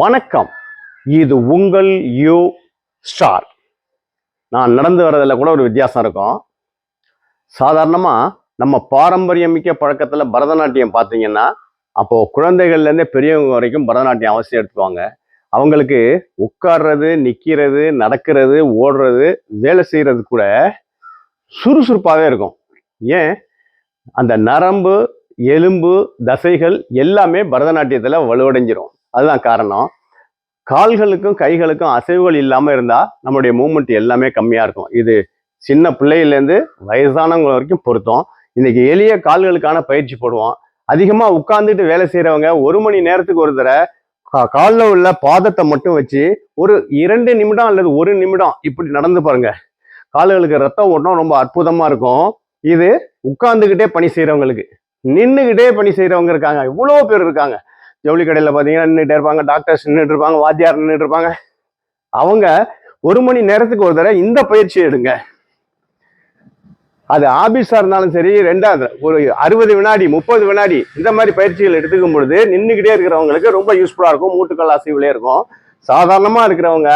வணக்கம். இது உங்கள் யூ ஸ்டார். நான் நடந்து வர்றதில் கூட ஒரு வித்தியாசம் இருக்கும். சாதாரணமாக நம்ம பாரம்பரியமிக்க பழக்கத்தில் பரதநாட்டியம் பார்த்தீங்கன்னா அப்போது குழந்தைகள்லேருந்தே பெரியவங்க வரைக்கும் பரதநாட்டியம் அவசியம் எடுத்துக்குவாங்க. அவங்களுக்கு உட்கார்றது நிற்கிறது நடக்கிறது ஓடுறது வேலை செய்கிறது கூட சுறுசுறுப்பாகவே இருக்கும். ஏன்? அந்த நரம்பு எலும்பு தசைகள் எல்லாமே பரதநாட்டியத்தில் வலுவடைஞ்சிரும். அதுதான் காரணம். கால்களுக்கும் கைகளுக்கும் அசைவுகள் இல்லாமல் இருந்தால் நம்மளுடைய மூமெண்ட் எல்லாமே கம்மியாக இருக்கும். இது சின்ன பிள்ளையிலேருந்து வயசானவங்க வரைக்கும் பொருத்தம். இன்னைக்கு எளிய கால்களுக்கான பயிற்சி போடுவோம். அதிகமாக உட்காந்துட்டு வேலை செய்கிறவங்க ஒரு மணி நேரத்துக்கு ஒரு தடவை கா- உள்ள பாதத்தை மட்டும் வச்சு ஒரு இரண்டு நிமிடம் அல்லது ஒரு நிமிடம் இப்படி நடந்து பாருங்க. கால்களுக்கு ரத்த ஓட்டம் ரொம்ப அற்புதமாக இருக்கும். இது உட்காந்துக்கிட்டே பணி செய்கிறவங்களுக்கு நின்றுக்கிட்டே பணி செய்கிறவங்க இருக்காங்க. இவ்வளோ பேர் இருக்காங்க. ஜவுளி கடையில் பார்த்தீங்கன்னா நின்றுட்டே இருப்பாங்க டாக்டர்ஸ் நின்றுட்டு இருப்பாங்க வாத்தியார் நின்றுட்டு இருப்பாங்க. அவங்க ஒரு மணி நேரத்துக்கு ஒரு தடவை இந்த பயிற்சி எடுங்க. அது ஆபீஸாக இருந்தாலும் சரி ரெண்டாவது ஒரு அறுபது வினாடி முப்பது வினாடி இந்த மாதிரி பயிற்சிகள் எடுத்துக்கும் பொழுது நின்றுக்கிட்டே இருக்கிறவங்களுக்கு ரொம்ப யூஸ்ஃபுல்லாக இருக்கும் மூட்டுக்கள் அசைவுலே இருக்கும். சாதாரணமாக இருக்கிறவங்க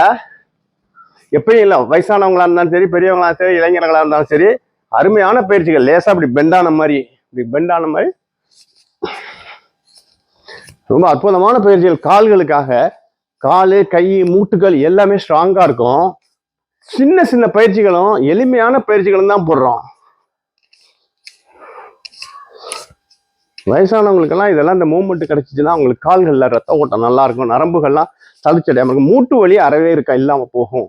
எப்பயும் இல்லை வயசானவங்களா இருந்தாலும் சரி பெரியவங்களா சரி இளைஞர்களாக இருந்தாலும் சரி அருமையான பயிற்சிகள் லேசாக அப்படி பெண்டான மாதிரி இப்படி பெண்டான மாதிரி ரொம்ப அற்புதமான பயிற்சிகள். கால்களுக்காக காலு கை மூட்டுகள் எல்லாமே ஸ்ட்ராங்காக இருக்கும். சின்ன சின்ன பயிற்சிகளும் எளிமையான பயிற்சிகளும் தான் போடுறோம். வயசானவங்களுக்கெல்லாம் இதெல்லாம் இந்த மூமெண்ட் கிடைச்சிச்சுன்னா அவங்களுக்கு கால்களில் ரத்த ஓட்டம் நல்லா இருக்கும். நரம்புகள்லாம் தளிச்சடையாமல் இருக்கும். மூட்டு வலி அறவே இருக்கா இல்லாமல் போகும்.